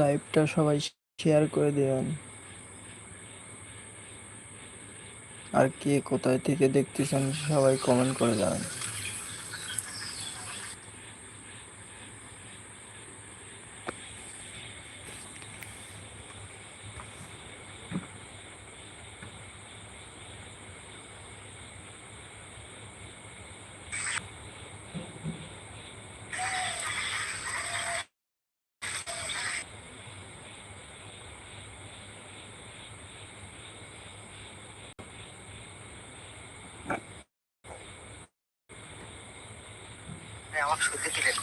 লাইভটা সবাই শেয়ার করে দেবেন। আর কে কোথায় থেকে দেখতেছেন সবাই কমেন্ট করে যাবেন আমাকে শুনতে দিলেন।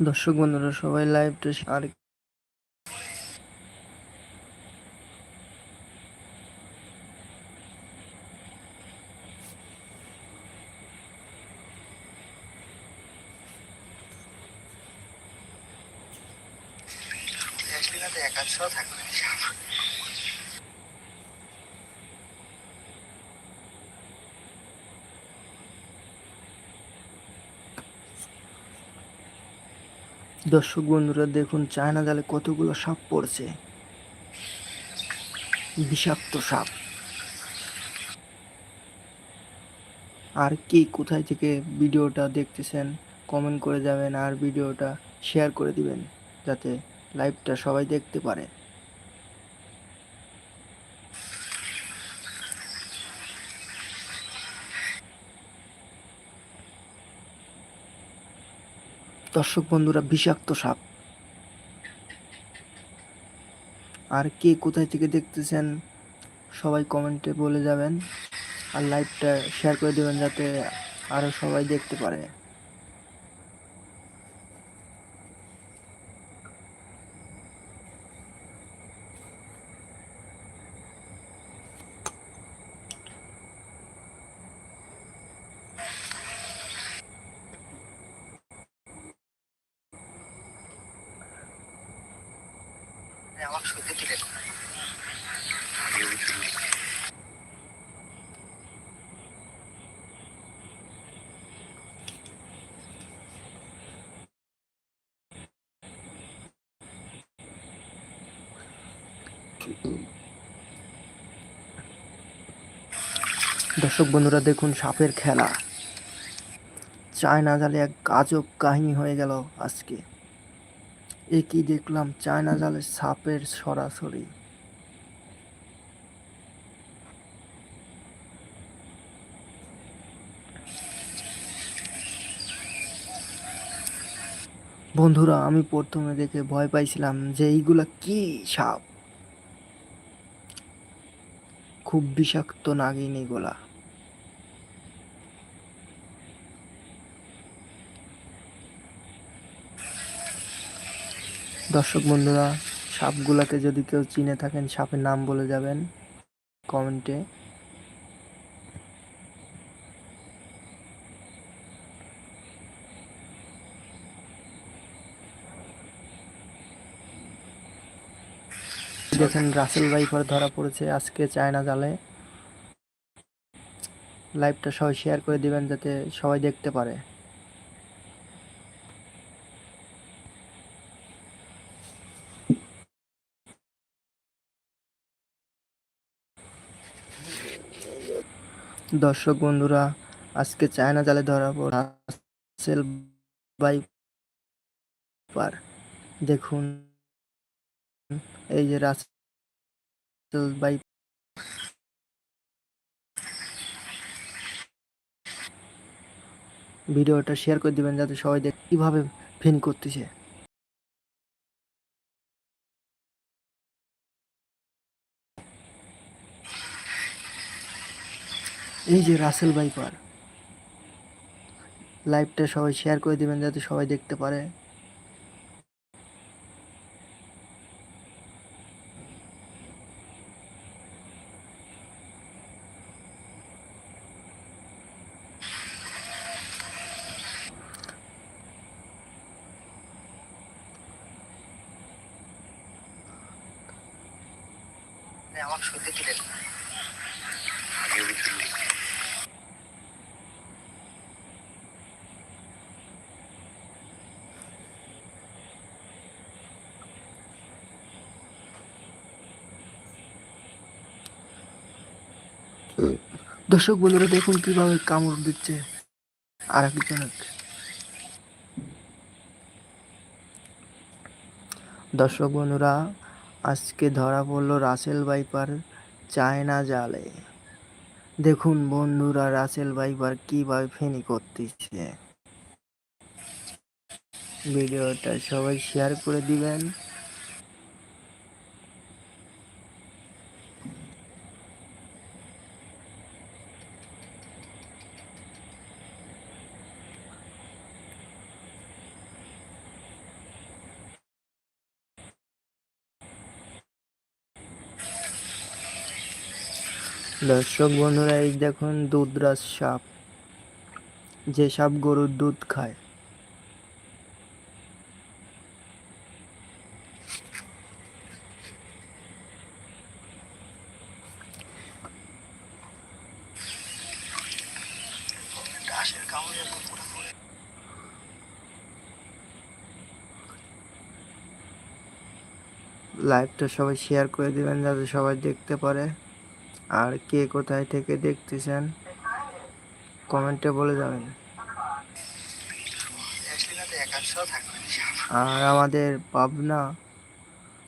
দর্শক বন্ধুরা সবাই লাইভটা আর থাকবে। দর্শক বন্ধুরা, দেখুন চায়না জালে কতগুলো সাপ পড়ছে। বিষাক্ত সাপ। আর কি কোথায় থেকে ভিডিওটা দেখতেছেন কমেন্ট করে যাবেন আর ভিডিওটা শেয়ার করে দিবেন, যাতে লাইভটা সবাই দেখতে পারে। দর্শক বন্ধুরা, বিষাক্ত সাপ। আর কে কোথায় থেকে দেখতেছেন, সবাই কমেন্টে বলে যাবেন। আর লাইভটা শেয়ার করে দেবেন যাতে আরও সবাই দেখতে পারে। দিলেন দর্শক বন্ধুরা দেখুন সাপের খেলা। চায়না জালে এক আজব কাহিনী হয়ে গেল আজকে। এ কি দেখলাম চায়না জালে সাপের সরাসরি। বন্ধুরা, আমি প্রথমে দেখে ভয় পাইছিলাম যে এইগুলা কি সাপ? খুব বিষাক্ত নাগিন এগুলা। দর্শক বন্ধুরা, সাপগুলাকে যদি কেউ চিনে থাকেন, সাপের নাম বলে যাবেন কমেন্টে। দেখেন, রাসেল ভাইপার ধরা পড়েছে আজকে চায়না জালে। লাইভটা সবাই শেয়ার করে দিবেন যাতে সবাই দেখতে পারে। দর্শক বন্ধুরা, আজকে চায়না জালে ধরা পড়া রাসেল ভাইপার দেখুন, এই যে রাসেল ভাই ভিডিওটা শেয়ার করে দিবেন যাতে সবাই দেখ কীভাবে ফিন করতেছে। এই যে রাসেল বাইপার লাইভটা সবাই শেয়ার করে দিবেন যাতে সবাই দেখতে পারে। আমার সত্যি দর্শক বন্ধুরা, দেখুন কীভাবে কামড় দিচ্ছে আর একজনের দর্শক বন্ধুরা, আজকে ধরা পড়ল রাসেল ভাইপার চায়না জালে। দেখুন বন্ধুরা, রাসেল ভাইপার কীভাবে ফেনি করতেছে। ভিডিওটা সবাই শেয়ার করে দিবেন। দর্শক বন্ধুরা, এই দেখুন দুধরাজ সাপ। যে সাপ গরুর দুধ খায়। লাইভটা সবাই শেয়ার করে দিবেন, যাতে সবাই দেখতে পারে। আর কে কোথায় থেকে দেখতেছেন? কমেন্টে বলে যাবেন। আর আমাদের পাবনা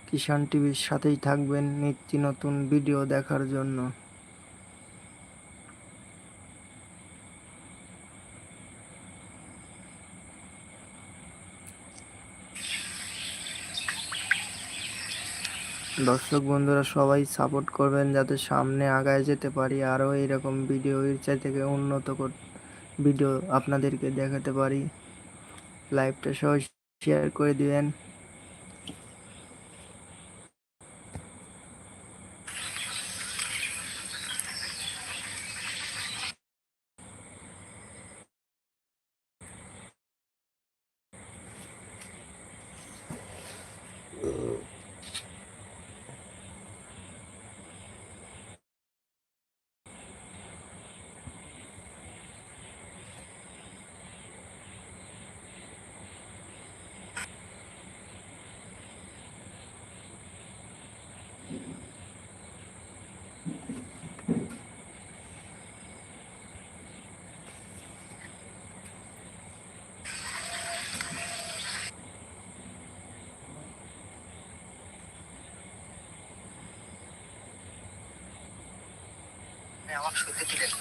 কিষান টিভির সাথেই থাকবেন নিত্য নতুন ভিডিও দেখার জন্য। দর্শক বন্ধুরা, সবাই সাপোর্ট করবেন যাতে সামনে আগায় যেতে পারি, আরও এরকম ভিডিও ইচ্ছা থেকে উন্নত ভিডিও আপনাদেরকে দেখাতে পারি। লাইভটা সবাই শেয়ার করে দিবেন। আমার সত্যি দিলেন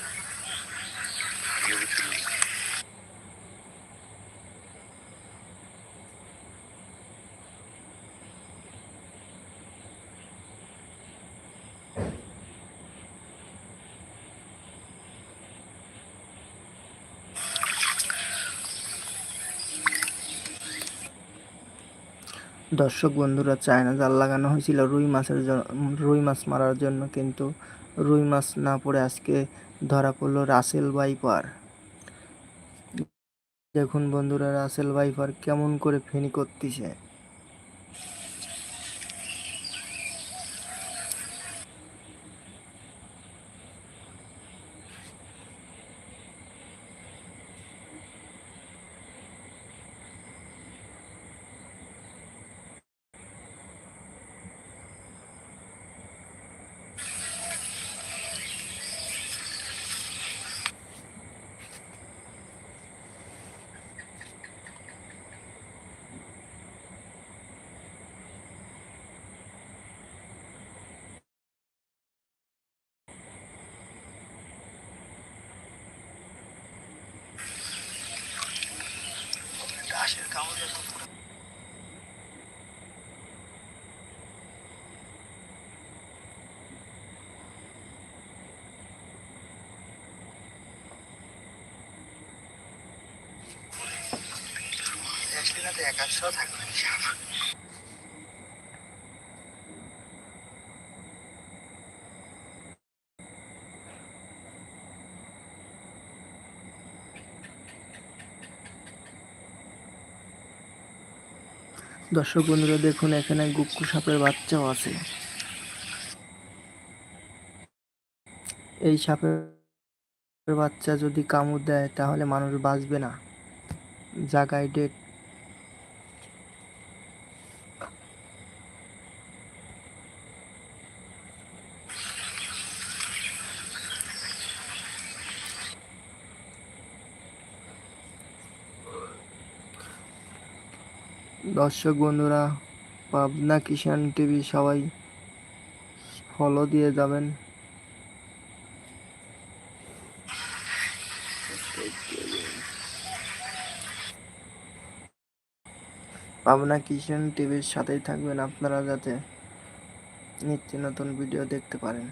দর্শক বন্ধুরা, চায়না জাল লাগানো হয়েছিল রুই মাছের রুই মাছ মারার জন্য, কিন্তু রুই মাছ না পড়ে আজকে ধরা পড়ল রাসেল বাইপার দেখুন বন্ধুরা, রাসেল বাইপার কেমন করে ফেনি করতেছে। আসলে না তো একাশও থাকবে দর্শক বন্ধুরা, দেখুন, এখানে গুক্কু সাপের বাচ্চাও আছে। এই সাপের বাচ্চা যদি কামড় দেয়, তাহলে মানুষ বাঁচবে না। জায়গায় ডেট দর্শক বন্ধুরা, পাবনা কিষান টিভি সবাই ফলো দিয়ে যাবেন। পাবনা কিষান টিভির সাথেই থাকবেন আপনারা যাতে নিত্য নতুন ভিডিও দেখতে পারেন।